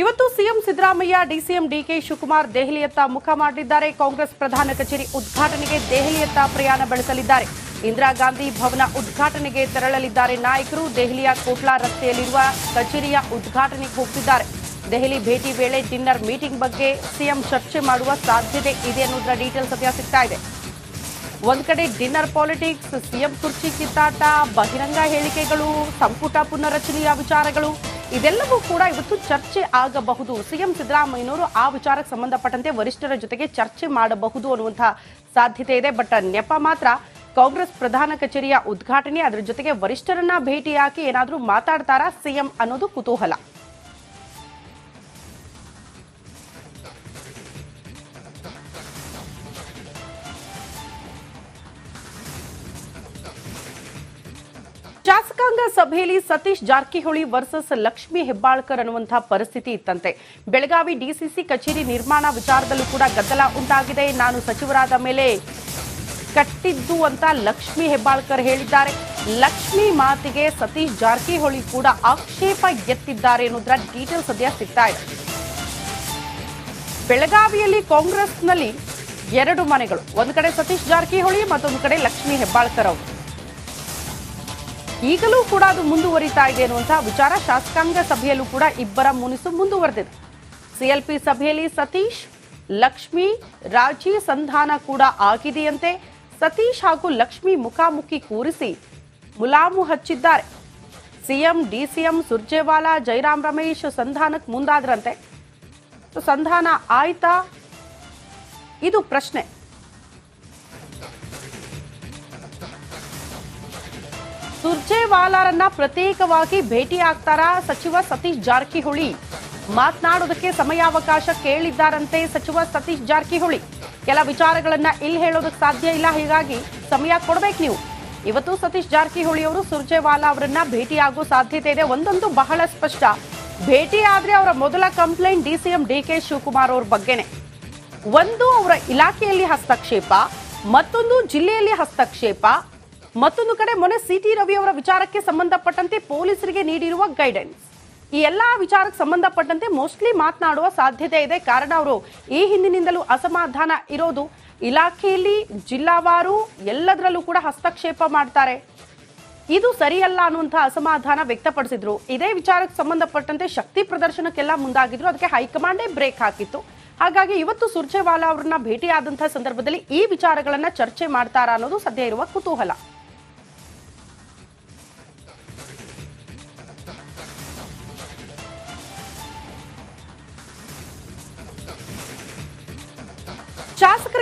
ಇವತ್ತು CM Siddaramaiah, DCM DK Shivakumar ದೆಹಲಿಯತ್ತ ಮುಖ ಮಾಡಲಿದ್ದಾರೆ ಕಾಂಗ್ರೆಸ್ ಪ್ರಧಾನ ಕಚೇರಿ ಉದ್ಘಾಟನೆಗೆ ದೆಹಲಿಯತ್ತ ಪ್ರಯಾಣ ಬೆಳೆಸಲಿದ್ದಾರೆ. ಇಂದಿರಾ ಗಾಂಧಿ ಭವನ ಉದ್ಘಾಟನೆಗೆ ತೆರಳಲಿದ್ದಾರೆ ನಾಯಕರು. ದೆಹಲಿಯ ಕೋಟ್ಲಾ ರಸ್ತೆಯಲ್ಲಿರುವ ಕಚೇರಿಯ ಉದ್ಘಾಟನೆಗೆ ಹೋಗ್ತಿದ್ದಾರೆ. ದೆಹಲಿ ಭೇಟಿ ವೇಳೆ ಡಿನ್ನರ್ ಮೀಟಿಂಗ್ ಬಗ್ಗೆ ಸಿಎಂ ಚರ್ಚೆ ಮಾಡುವ ಸಾಧ್ಯತೆ ಇದೆ ಅನ್ನೋದರ ಡೀಟೇಲ್ ಸದ್ಯ ಸಿಗ್ತಾ ಇದೆ. ಒಂದು ಕಡೆ ಡಿನ್ನರ್ ಪಾಲಿಟಿಕ್ಸ್, ಸಿಎಂ ಕುರ್ಚಿ ಕಿತ್ತಾಟ, ಬಹಿರಂಗ ಹೇಳಿಕೆಗಳು, ಸಂಪುಟ ಪುನರ್ರಚನೆಯ ವಿಚಾರಗಳು ಇದೆಲ್ಲವೂ ಕೂಡ ಇವತ್ತು ಚರ್ಚೆ ಆಗಬಹುದು. ಸಿಎಂ ಸಿದ್ದರಾಮಯ್ಯನವರು ಆ ವಿಚಾರಕ್ಕೆ ಸಂಬಂಧಪಟ್ಟಂತೆ ವರಿಷ್ಠರ ಜೊತೆಗೆ ಚರ್ಚೆ ಮಾಡಬಹುದು ಅನ್ನುವಂತಹ ಸಾಧ್ಯತೆ ಇದೆ. ಬಟ್ ನೆಪ ಮಾತ್ರ ಕಾಂಗ್ರೆಸ್ ಪ್ರಧಾನ ಕಚೇರಿಯ ಉದ್ಘಾಟನೆ, ಅದರ ಜೊತೆಗೆ ವರಿಷ್ಠರನ್ನ ಭೇಟಿಯಾಗಿ ಏನಾದರೂ ಮಾತಾಡ್ತಾರಾ ಸಿಎಂ ಅನ್ನೋದು ಕುತೂಹಲ. ಶಾಸಕಾಂಗ ಸಭೆಯಲ್ಲಿ ಸತೀಶ್ ಜಾರಕಿಹೊಳಿ ವರ್ಸಸ್ ಲಕ್ಷ್ಮಿ ಹೆಬ್ಬಾಳ್ಕರ್ ಅನ್ನುವಂತಹ ಪರಿಸ್ಥಿತಿ ಇತ್ತಂತೆ. ಬೆಳಗಾವಿ ಡಿಸಿಸಿ ಕಚೇರಿ ನಿರ್ಮಾಣ ವಿಚಾರದಲ್ಲೂ ಕೂಡ ಗದ್ದಲ ಉಂಟಾಗಿದೆ. ನಾನು ಸಚಿವರಾದ ಮೇಲೆ ಕಟ್ಟಿದ್ದು ಅಂತ ಲಕ್ಷ್ಮಿ ಹೆಬ್ಬಾಳ್ಕರ್ ಹೇಳಿದ್ದಾರೆ. ಲಕ್ಷ್ಮಿ ಮಾತಿಗೆ ಸತೀಶ್ ಜಾರಕಿಹೊಳಿ ಕೂಡ ಆಕ್ಷೇಪ ಎತ್ತಿದ್ದಾರೆ ಅನ್ನೋದರ ಡೀಟೇಲ್ ಸದ್ಯ ಸಿಗ್ತಾ ಇದೆ. ಬೆಳಗಾವಿಯಲ್ಲಿ ಕಾಂಗ್ರೆಸ್ನಲ್ಲಿ ಎರಡು ಮನೆಗಳು. ಒಂದು ಕಡೆ ಸತೀಶ್ ಜಾರಕಿಹೊಳಿ, ಮತ್ತೊಂದು ಕಡೆ ಲಕ್ಷ್ಮಿ ಹೆಬ್ಬಾಳ್ಕರ್ ಅವರು. ಈಗಲೂ ಕೂಡ ಅದು ಮುಂದುವರಿತಾ ಇದೆ ಅನ್ನುವಂತಹ ವಿಚಾರ ಶಾಸಕಾಂಗ ಸಭೆಯಲ್ಲೂ ಕೂಡ ಇಬ್ಬರ ಮುನಿಸು ಮುಂದುವರೆದಿದೆ. ಸಿಎಲ್ಪಿ ಸಭೆಯಲ್ಲಿ ಸತೀಶ್, ಲಕ್ಷ್ಮಿ, ರಾಜಿ ಸಂಧಾನ ಕೂಡ ಆಗಿದೆಯಂತೆ. ಸತೀಶ್ ಹಾಗೂ ಲಕ್ಷ್ಮಿ ಮುಖಾಮುಖಿ ಕೂರಿಸಿ ಮುಲಾಮು ಹಚ್ಚಿದ್ದಾರೆ. ಸಿಎಂ ಡಿಸಿಎಂ ಸುರ್ಜೇವಾಲಾ ಜೈರಾಮ್ ರಮೇಶ್ ಸಂಧಾನಕ್ಕೆ ಮುಂದಾದ್ರಂತೆ. ಸಂಧಾನ ಆಯ್ತಾ? ಇದು ಪ್ರಶ್ನೆ. ಸುರ್ಜೇವಾಲಾರನ್ನ ಪ್ರತ್ಯೇಕವಾಗಿ ಭೇಟಿ ಆಗ್ತಾರಾ ಸಚಿವ ಸತೀಶ್ ಜಾರಕಿಹೊಳಿ? ಮಾತನಾಡೋದಕ್ಕೆ ಸಮಯಾವಕಾಶ ಕೇಳಿದ್ದಾರಂತೆ ಸಚಿವ ಸತೀಶ್ ಜಾರಕಿಹೊಳಿ. ಕೆಲ ವಿಚಾರಗಳನ್ನ ಇಲ್ಲಿ ಹೇಳೋದಕ್ಕೆ ಸಾಧ್ಯ ಇಲ್ಲ, ಹೀಗಾಗಿ ಸಮಯ ಕೊಡ್ಬೇಕು ನೀವು. ಇವತ್ತು ಸತೀಶ್ ಜಾರಕಿಹೊಳಿ ಅವರು ಸುರ್ಜೇವಾಲಾ ಅವರನ್ನ ಭೇಟಿಯಾಗೋ ಸಾಧ್ಯತೆ ಇದೆ. ಒಂದೊಂದು ಬಹಳ ಸ್ಪಷ್ಟ. ಭೇಟಿ ಆದ್ರೆ ಅವರ ಮೊದಲ complaint D CM D K Shivakumar ಅವ್ರ ಬಗ್ಗೆನೆ. ಒಂದು ಅವರ ಇಲಾಖೆಯಲ್ಲಿ ಹಸ್ತಕ್ಷೇಪ, ಮತ್ತೊಂದು ಜಿಲ್ಲೆಯಲ್ಲಿ ಹಸ್ತಕ್ಷೇಪ ಮತ್ತೊಂದು ಕಡೆ ಮೊನ್ನೆ ಸಿ ಟಿ ರವಿ ಅವರ ವಿಚಾರಕ್ಕೆ ಸಂಬಂಧಪಟ್ಟಂತೆ ಪೊಲೀಸರಿಗೆ ನೀಡಿರುವ ಗೈಡೆನ್ಸ್ ಈ ಎಲ್ಲಾ ವಿಚಾರಕ್ಕೆ ಸಂಬಂಧಪಟ್ಟಂತೆ ಮೋಸ್ಟ್ಲಿ ಮಾತನಾಡುವ ಸಾಧ್ಯತೆ ಇದೆ. ಕಾರಣ ಅವರು ಈ ಹಿಂದಿನಿಂದಲೂ ಅಸಮಾಧಾನ ಇರೋದು. ಇಲಾಖೆಯಲ್ಲಿ ಜಿಲ್ಲಾವಾರು ಎಲ್ಲದರಲ್ಲೂ ಕೂಡ ಹಸ್ತಕ್ಷೇಪ ಮಾಡ್ತಾರೆ. ಇದು ಸರಿಯಲ್ಲ ಅನ್ನುವಂತಹ ಅಸಮಾಧಾನ ವ್ಯಕ್ತಪಡಿಸಿದ್ರು. ಇದೇ ವಿಚಾರಕ್ಕೆ ಸಂಬಂಧಪಟ್ಟಂತೆ ಶಕ್ತಿ ಪ್ರದರ್ಶನಕ್ಕೆಲ್ಲ ಮುಂದಾಗಿದ್ರು. ಅದಕ್ಕೆ ಹೈಕಮಾಂಡೇ ಬ್ರೇಕ್ ಹಾಕಿತ್ತು. ಹಾಗಾಗಿ ಇವತ್ತು ಸುರ್ಜೇವಾಲಾ ಅವರನ್ನ ಭೇಟಿಯಾದಂತಹ ಸಂದರ್ಭದಲ್ಲಿ ಈ ವಿಚಾರಗಳನ್ನ ಚರ್ಚೆ ಮಾಡ್ತಾರಾ ಅನ್ನೋದು ಸದ್ಯ ಇರುವ ಕುತೂಹಲ.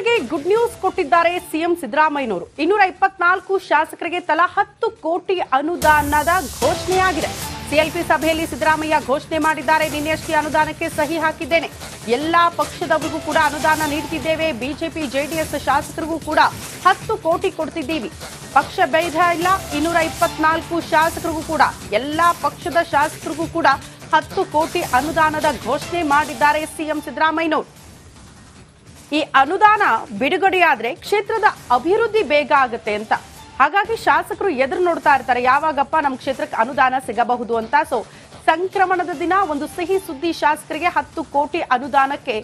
ಶಾಸಕರಿಗೆ ಗುಡ್ ನ್ಯೂಸ್ ಕೊಟ್ಟಿದ್ದಾರೆ ಸಿಎಂ ಸಿದ್ದರಾಮಯ್ಯನವರು. ಇನ್ನೂರ ಇಪ್ಪತ್ನಾಲ್ಕು ಶಾಸಕರಿಗೆ ತಲಾ ಹತ್ತು ಕೋಟಿ ಅನುದಾನದ ಘೋಷಣೆಯಾಗಿದೆ. ಸಿಎಲ್ಪಿ ಸಭೆಯಲ್ಲಿ ಸಿದ್ದರಾಮಯ್ಯ ಘೋಷಣೆ ಮಾಡಿದ್ದಾರೆ. ನಿನ್ನೆಯಷ್ಟೇ ಅನುದಾನಕ್ಕೆ ಸಹಿ ಹಾಕಿದ್ದೇನೆ. ಎಲ್ಲಾ ಪಕ್ಷದವರಿಗೂ ಕೂಡ ಅನುದಾನ ನೀಡ್ತಿದ್ದೇವೆ. ಬಿಜೆಪಿ ಜೆಡಿಎಸ್ ಶಾಸಕರಿಗೂ ಕೂಡ ಹತ್ತು ಕೋಟಿ ಕೊಡ್ತಿದ್ದೀವಿ. ಪಕ್ಷ ಭೇದ ಇಲ್ಲ. ಇನ್ನೂರ ಇಪ್ಪತ್ನಾಲ್ಕು ಶಾಸಕರಿಗೂ ಕೂಡ, ಎಲ್ಲಾ ಪಕ್ಷದ ಶಾಸಕರಿಗೂ ಕೂಡ ಹತ್ತು ಕೋಟಿ ಅನುದಾನದ ಘೋಷಣೆ ಮಾಡಿದ್ದಾರೆ ಸಿಎಂ ಸಿದ್ದರಾಮಯ್ಯನವರು. ಈ ಅನುದಾನ ಬಿಡುಗಡೆಯಾದ್ರೆ ಕ್ಷೇತ್ರದ ಅಭಿವೃದ್ಧಿ ಬೇಗ ಆಗುತ್ತೆ ಅಂತ. ಹಾಗಾಗಿ ಶಾಸಕರು ಎದುರು ನೋಡ್ತಾ ಇರ್ತಾರೆ, ಯಾವಾಗಪ್ಪ ನಮ್ಮ ಕ್ಷೇತ್ರಕ್ಕೆ ಅನುದಾನ ಸಿಗಬಹುದು ಅಂತ. ಸೊ ಸಂಕ್ರಮಣದ ದಿನ ಒಂದು ಸಿಹಿ ಸುದ್ದಿ ಶಾಸಕರಿಗೆ ಹತ್ತು ಕೋಟಿ ಅನುದಾನಕ್ಕೆ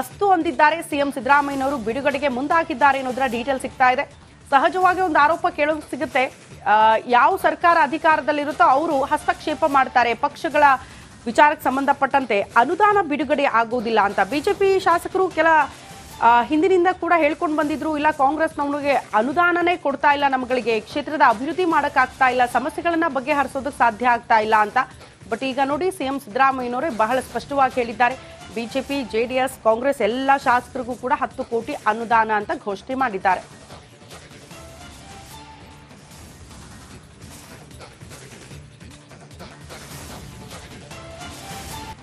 ಅಸ್ತು ಹೊಂದಿದ್ದಾರೆ ಸಿಎಂ ಸಿದ್ದರಾಮಯ್ಯನವರು ಬಿಡುಗಡೆಗೆ ಮುಂದಾಗಿದ್ದಾರೆ ಅನ್ನೋದರ ಡೀಟೇಲ್ ಸಿಗ್ತಾ ಇದೆ. ಸಹಜವಾಗಿ ಒಂದು ಆರೋಪ ಕೇಳೋಕೆ ಸಿಗುತ್ತೆ. ಯಾವ ಸರ್ಕಾರ ಅಧಿಕಾರದಲ್ಲಿರುತ್ತೋ ಅವರು ಹಸ್ತಕ್ಷೇಪ ಮಾಡ್ತಾರೆ. ಪಕ್ಷಗಳ ವಿಚಾರಕ್ಕೆ ಸಂಬಂಧಪಟ್ಟಂತೆ ಅನುದಾನ ಬಿಡುಗಡೆ ಆಗೋದಿಲ್ಲ ಅಂತ. ಬಿಜೆಪಿ ಶಾಸಕರು ಕೆಲ ಹಿಂದಿನಿಂದ ಕೂಡ ಹೇಳ್ಕೊಂಡು ಬಂದಿದ್ರು, ಇಲ್ಲ ಕಾಂಗ್ರೆಸ್ ನಮಗೆ ಅನುದಾನನೇ ಕೊಡ್ತಾ ಇಲ್ಲ, ನಮ್ಗಳಿಗೆ ಕ್ಷೇತ್ರದ ಅಭಿವೃದ್ಧಿ ಮಾಡೋಕ್ಕಾಗ್ತಾ ಇಲ್ಲ, ಸಮಸ್ಯೆಗಳನ್ನ ಬಗೆಹರಿಸೋದಕ್ಕೆ ಸಾಧ್ಯ ಆಗ್ತಾ ಇಲ್ಲ ಅಂತ. ಬಟ್ ಈಗ ನೋಡಿ, ಸಿಎಂ ಸಿದ್ದರಾಮಯ್ಯನವರೇ ಬಹಳ ಸ್ಪಷ್ಟವಾಗಿ ಹೇಳಿದ್ದಾರೆ. ಬಿಜೆಪಿ ಜೆಡಿಎಸ್ ಕಾಂಗ್ರೆಸ್ ಎಲ್ಲ ಶಾಸಕರಿಗೂ ಕೂಡ ಹತ್ತು ಕೋಟಿ ಅನುದಾನ ಅಂತ ಘೋಷಣೆ ಮಾಡಿದ್ದಾರೆ.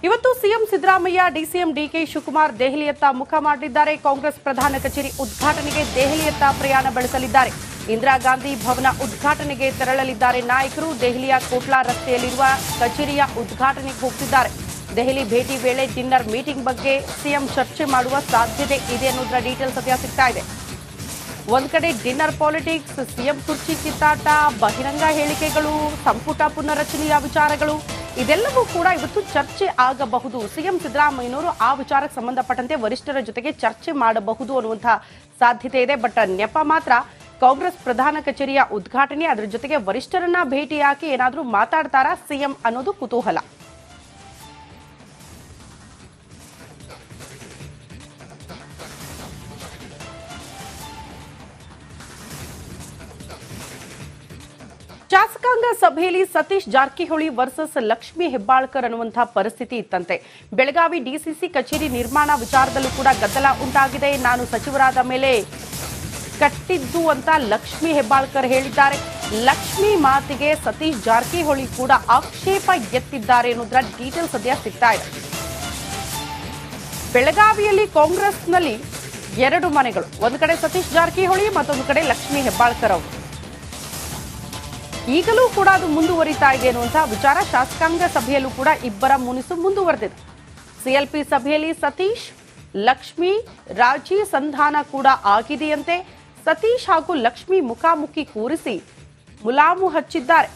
ಇವತ್ತು CM Siddaramaiah, DCM DK Shivakumar ದೆಹಲಿಯತ್ತ ಮುಖ ಮಾಡಲಿದ್ದಾರೆ ಕಾಂಗ್ರೆಸ್ ಪ್ರಧಾನ ಕಚೇರಿ ಉದ್ಘಾಟನೆಗೆ ದೆಹಲಿಯತ್ತ ಪ್ರಯಾಣ ಬೆಳೆಸಲಿದ್ದಾರೆ. ಇಂದಿರಾ ಗಾಂಧಿ ಭವನ ಉದ್ಘಾಟನೆಗೆ ತೆರಳಲಿದ್ದಾರೆ ನಾಯಕರು. ದೆಹಲಿಯ ಕೋಟ್ಲಾ ರಸ್ತೆಯಲ್ಲಿರುವ ಕಚೇರಿಯ ಉದ್ಘಾಟನೆಗೆ ಹೋಗ್ತಿದ್ದಾರೆ. ದೆಹಲಿ ಭೇಟಿ ವೇಳೆ ಡಿನ್ನರ್ ಮೀಟಿಂಗ್ ಬಗ್ಗೆ ಸಿಎಂ ಚರ್ಚೆ ಮಾಡುವ ಸಾಧ್ಯತೆ ಇದೆ ಅನ್ನೋದರ ಡೀಟೇಲ್ಸ್ ಸದ್ಯ ಸಿಗ್ತಾ ಇದೆ. ಒಂದು ಕಡೆ ಡಿನ್ನರ್ ಪಾಲಿಟಿಕ್ಸ್, ಸಿಎಂ ಕುರ್ಚಿ ಕಿತ್ತಾಟ, ಬಹಿರಂಗ ಹೇಳಿಕೆಗಳು, ಸಂಪುಟ ಪುನರಚನೆಯ ವಿಚಾರಗಳು ಇದೆಲ್ಲವೂ ಕೂಡ ಇವತ್ತು ಚರ್ಚೆ ಆಗಬಹುದು. ಸಿಎಂ ಸಿದ್ದರಾಮಯ್ಯನವರು ಆ ವಿಚಾರಕ್ಕೆ ಸಂಬಂಧಪಟ್ಟಂತೆ ವರಿಷ್ಠರ ಜೊತೆಗೆ ಚರ್ಚೆ ಮಾಡಬಹುದು ಅನ್ನುವಂತಹ ಸಾಧ್ಯತೆ ಇದೆ. ಬಟ್ ನೆಪ ಮಾತ್ರ ಕಾಂಗ್ರೆಸ್ ಪ್ರಧಾನ ಕಚೇರಿಯ ಉದ್ಘಾಟನೆ, ಅದರ ಜೊತೆಗೆ ವರಿಷ್ಠರನ್ನ ಭೇಟಿಯಾಗಿ ಏನಾದರೂ ಮಾತಾಡ್ತಾರಾ ಸಿಎಂ ಅನ್ನೋದು ಕುತೂಹಲ. ಶಾಸಕಾಂಗ ಸಭೆಯಲ್ಲಿ ಸತೀಶ್ ಜಾರಕಿಹೊಳಿ ವರ್ಸಸ್ ಲಕ್ಷ್ಮಿ ಹೆಬ್ಬಾಳ್ಕರ್ ಅನ್ನುವಂತಹ ಪರಿಸ್ಥಿತಿ ಇತ್ತಂತೆ. ಬೆಳಗಾವಿ ಡಿಸಿಸಿ ಕಚೇರಿ ನಿರ್ಮಾಣ ವಿಚಾರದಲ್ಲೂ ಕೂಡ ಗದ್ದಲ ಉಂಟಾಗಿದೆ. ನಾನು ಸಚಿವರಾದ ಮೇಲೆ ಕಟ್ಟಿದ್ದು ಅಂತ ಲಕ್ಷ್ಮಿ ಹೆಬ್ಬಾಳ್ಕರ್ ಹೇಳಿದ್ದಾರೆ. ಲಕ್ಷ್ಮಿ ಮಾತಿಗೆ ಸತೀಶ್ ಜಾರಕಿಹೊಳಿ ಕೂಡ ಆಕ್ಷೇಪ ಎತ್ತಿದ್ದಾರೆ ಅನ್ನೋದ್ರ ಡೀಟೇಲ್ ಸದ್ಯ ಸಿಗ್ತಾ ಇದೆ. ಬೆಳಗಾವಿಯಲ್ಲಿ ಕಾಂಗ್ರೆಸ್ನಲ್ಲಿ ಎರಡು ಮನೆಗಳು. ಒಂದು ಕಡೆ ಸತೀಶ್ ಜಾರಕಿಹೊಳಿ, ಮತ್ತೊಂದು ಕಡೆ ಲಕ್ಷ್ಮಿ ಹೆಬ್ಬಾಳ್ಕರ್ ಅವರು. ಈಗಲೂ ಕೂಡ ಅದು ಮುಂದುವರಿತಾ ಇದೆ ಅನ್ನುವಂತಹ ವಿಚಾರ ಶಾಸಕಾಂಗ ಸಭೆಯಲ್ಲೂ ಕೂಡ ಇಬ್ಬರ ಮುನಿಸು ಮುಂದುವರೆದಿದೆ. ಸಿಎಲ್ಪಿ ಸಭೆಯಲ್ಲಿ ಸತೀಶ್, ಲಕ್ಷ್ಮಿ, ರಾಜಿ ಸಂಧಾನ ಕೂಡ ಆಗಿದೆಯಂತೆ. ಸತೀಶ್ ಹಾಗೂ ಲಕ್ಷ್ಮಿ ಮುಖಾಮುಖಿ ಕೂರಿಸಿ ಮುಲಾಮು ಹಚ್ಚಿದ್ದಾರೆ.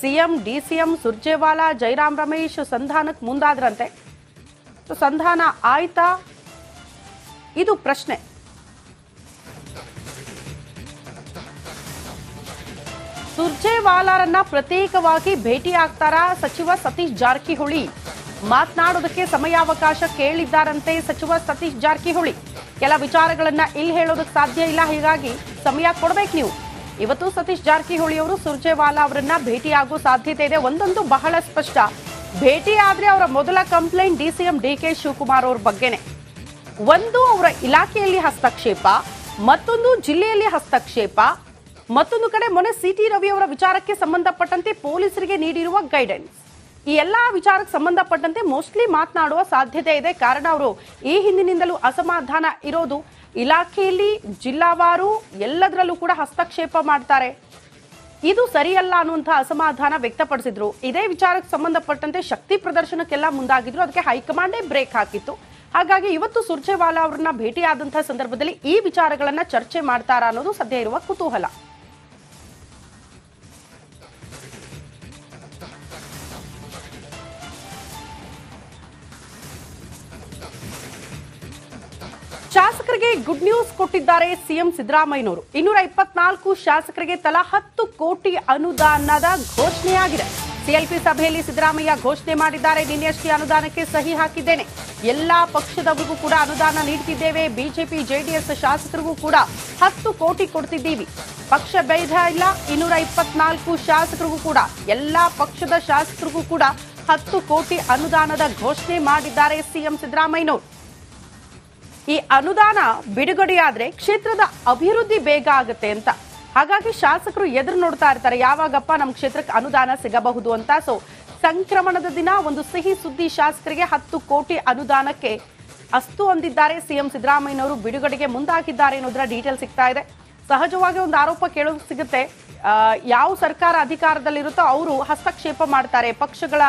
ಸಿಎಂ, ಡಿಸಿಎಂ ಸುರ್ಜೇವಾಲಾ, ಜೈರಾಮ್ ರಮೇಶ್ ಸಂಧಾನಕ್ಕೆ ಮುಂದಾದ್ರಂತೆ. ಸಂಧಾನ ಆಯ್ತಾ? ಇದು ಪ್ರಶ್ನೆ. ಸುರ್ಜೇವಾಲಾರನ್ನ ಪ್ರತ್ಯೇಕವಾಗಿ ಭೇಟಿ ಆಗ್ತಾರಾ ಸಚಿವ ಸತೀಶ್ ಜಾರಕಿಹೊಳಿ? ಮಾತನಾಡೋದಕ್ಕೆ ಸಮಯಾವಕಾಶ ಕೇಳಿದ್ದಾರಂತೆ ಸಚಿವ ಸತೀಶ್ ಜಾರಕಿಹೊಳಿ. ಕೆಲ ವಿಚಾರಗಳನ್ನ ಇಲ್ಲಿ ಹೇಳೋದಕ್ಕೆ ಸಾಧ್ಯ ಇಲ್ಲ, ಹೀಗಾಗಿ ಸಮಯ ಕೊಡ್ಬೇಕು ನೀವು. ಇವತ್ತು ಸತೀಶ್ ಜಾರಕಿಹೊಳಿ ಅವರು ಸುರ್ಜೇವಾಲಾ ಅವರನ್ನ ಭೇಟಿಯಾಗೋ ಸಾಧ್ಯತೆ ಇದೆ. ಒಂದೊಂದು ಬಹಳ ಸ್ಪಷ್ಟ. ಭೇಟಿ ಅವರ ಮೊದಲ ಕಂಪ್ಲೇಂಟ್ ಡಿಸಿಎಂ ಡಿಕೆ ಶಿವಕುಮಾರ್ ಅವ್ರ ಬಗ್ಗೆನೆ. ಒಂದು ಅವರ ಇಲಾಖೆಯಲ್ಲಿ ಹಸ್ತಕ್ಷೇಪ, ಮತ್ತೊಂದು ಜಿಲ್ಲೆಯಲ್ಲಿ ಹಸ್ತಕ್ಷೇಪ ಮತ್ತೊಂದು ಕಡೆ ಮೊನ್ನೆ ಸಿಟಿ ರವಿ ಅವರ ವಿಚಾರಕ್ಕೆ ಸಂಬಂಧಪಟ್ಟಂತೆ ಪೊಲೀಸರಿಗೆ ನೀಡಿರುವ ಗೈಡೆನ್ಸ್ ಈ ಎಲ್ಲಾ ವಿಚಾರಕ್ಕೆ ಸಂಬಂಧಪಟ್ಟಂತೆ ಮೋಸ್ಟ್ಲಿ ಮಾತನಾಡುವ ಸಾಧ್ಯತೆ ಇದೆ. ಕಾರಣ ಅವರು ಈ ಹಿಂದಿನಿಂದಲೂ ಅಸಮಾಧಾನ ಇರೋದು ಇಲಾಖೆಯಲ್ಲಿ, ಜಿಲ್ಲಾವಾರು, ಎಲ್ಲದರಲ್ಲೂ ಕೂಡ ಹಸ್ತಕ್ಷೇಪ ಮಾಡ್ತಾರೆ. ಇದು ಸರಿಯಲ್ಲ ಅನ್ನುವಂತಹ ಅಸಮಾಧಾನ ವ್ಯಕ್ತಪಡಿಸಿದ್ರು. ಇದೇ ವಿಚಾರಕ್ಕೆ ಸಂಬಂಧಪಟ್ಟಂತೆ ಶಕ್ತಿ ಪ್ರದರ್ಶನಕ್ಕೆಲ್ಲ ಮುಂದಾಗಿದ್ರು. ಅದಕ್ಕೆ ಹೈಕಮಾಂಡೇ ಬ್ರೇಕ್ ಹಾಕಿತ್ತು. ಹಾಗಾಗಿ ಇವತ್ತು ಸುರ್ಜೇವಾಲಾ ಅವರನ್ನ ಭೇಟಿಯಾದಂತಹ ಸಂದರ್ಭದಲ್ಲಿ ಈ ವಿಚಾರಗಳನ್ನ ಚರ್ಚೆ ಮಾಡ್ತಾರಾ ಅನ್ನೋದು ಸದ್ಯ ಇರುವ ಕುತೂಹಲ. ಶಾಸಕರಿಗೆ ಗುಡ್ ನ್ಯೂಸ್ ಕೊಟ್ಟಿದ್ದಾರೆ ಸಿಎಂ ಸಿದ್ದರಾಮಯ್ಯನವರು. ಇನ್ನೂರ ಇಪ್ಪತ್ನಾಲ್ಕು ಶಾಸಕರಿಗೆ ತಲಾ ಹತ್ತು ಕೋಟಿ ಅನುದಾನದ ಘೋಷಣೆಯಾಗಿದೆ. ಸಿಎಲ್ಪಿ ಸಭೆಯಲ್ಲಿ ಸಿದ್ದರಾಮಯ್ಯ ಘೋಷಣೆ ಮಾಡಿದ್ದಾರೆ. ನಿನ್ನೆಯಷ್ಟೇ ಅನುದಾನಕ್ಕೆ ಸಹಿ ಹಾಕಿದ್ದೇನೆ. ಎಲ್ಲಾ ಪಕ್ಷದವರಿಗೂ ಕೂಡ ಅನುದಾನ ನೀಡ್ತಿದ್ದೇವೆ. ಬಿಜೆಪಿ, ಜೆಡಿಎಸ್ ಶಾಸಕರಿಗೂ ಕೂಡ ಹತ್ತು ಕೋಟಿ ಕೊಡ್ತಿದ್ದೀವಿ. ಪಕ್ಷ ಭೇದ ಇಲ್ಲ. ಇನ್ನೂರ ಇಪ್ಪತ್ನಾಲ್ಕು ಶಾಸಕರಿಗೂ ಕೂಡ, ಎಲ್ಲಾ ಪಕ್ಷದ ಶಾಸಕರಿಗೂ ಕೂಡ ಹತ್ತು ಕೋಟಿ ಅನುದಾನದ ಘೋಷಣೆ ಮಾಡಿದ್ದಾರೆ ಸಿಎಂ ಸಿದ್ದರಾಮಯ್ಯನವರು. ಈ ಅನುದಾನ ಬಿಡುಗಡೆಯಾದ್ರೆ ಕ್ಷೇತ್ರದ ಅಭಿವೃದ್ಧಿ ಬೇಗ ಆಗುತ್ತೆ ಅಂತ. ಹಾಗಾಗಿ ಶಾಸಕರು ಎದುರು ನೋಡ್ತಾ ಇರ್ತಾರೆ, ಯಾವಾಗಪ್ಪ ನಮ್ಮ ಕ್ಷೇತ್ರಕ್ಕೆ ಅನುದಾನ ಸಿಗಬಹುದು ಅಂತ. ಸೊ ಸಂಕ್ರಮಣದ ದಿನ ಒಂದು ಸಿಹಿ ಸುದ್ದಿ ಶಾಸಕರಿಗೆ ಹತ್ತು ಕೋಟಿ ಅನುದಾನಕ್ಕೆ ಅಸ್ತು ಹೊಂದಿದ್ದಾರೆ ಸಿಎಂ ಸಿದ್ದರಾಮಯ್ಯನವರು ಬಿಡುಗಡೆಗೆ ಮುಂದಾಗಿದ್ದಾರೆ ಅನ್ನೋದರ ಡೀಟೇಲ್ ಸಿಗ್ತಾ ಇದೆ. ಸಹಜವಾಗಿ ಒಂದು ಆರೋಪ ಕೇಳೋದು ಸಿಗುತ್ತೆ. ಯಾವ ಸರ್ಕಾರ ಅಧಿಕಾರದಲ್ಲಿರುತ್ತೋ ಅವರು ಹಸ್ತಕ್ಷೇಪ ಮಾಡ್ತಾರೆ. ಪಕ್ಷಗಳ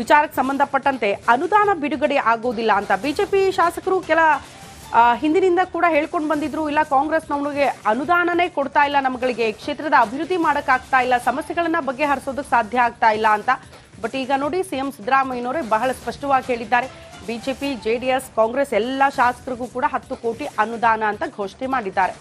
ವಿಚಾರಕ್ಕೆ ಸಂಬಂಧಪಟ್ಟಂತೆ ಅನುದಾನ ಬಿಡುಗಡೆ ಆಗೋದಿಲ್ಲ ಅಂತ. ಬಿಜೆಪಿ ಶಾಸಕರು ಕೆಲ ಹಿಂದಿನಿಂದ ಕೂಡ ಹೇಳ್ಕೊಂಡು ಬಂದಿದ್ರು, ಇಲ್ಲ ಕಾಂಗ್ರೆಸ್ ನಮಗೆ ಅನುದಾನನೇ ಕೊಡ್ತಾ ಇಲ್ಲ, ನಮ್ಗಳಿಗೆ ಕ್ಷೇತ್ರದ ಅಭಿವೃದ್ಧಿ ಮಾಡೋಕ್ಕಾಗ್ತಾ ಇಲ್ಲ, ಸಮಸ್ಯೆಗಳನ್ನ ಬಗೆಹರಿಸೋದಕ್ಕೆ ಸಾಧ್ಯ ಆಗ್ತಾ ಇಲ್ಲ ಅಂತ. ಬಟ್ ಈಗ ನೋಡಿ ಸಿಎಂ ಸಿದ್ದರಾಮಯ್ಯನವರೇ ಬಹಳ ಸ್ಪಷ್ಟವಾಗಿ ಹೇಳಿದ್ದಾರೆ. ಬಿಜೆಪಿ ಜೆಡಿಎಸ್ ಕಾಂಗ್ರೆಸ್ ಎಲ್ಲ ಶಾಸಕರಿಗೂ ಕೂಡ ಹತ್ತು ಕೋಟಿ ಅನುದಾನ ಅಂತ ಘೋಷಣೆ ಮಾಡಿದ್ದಾರೆ.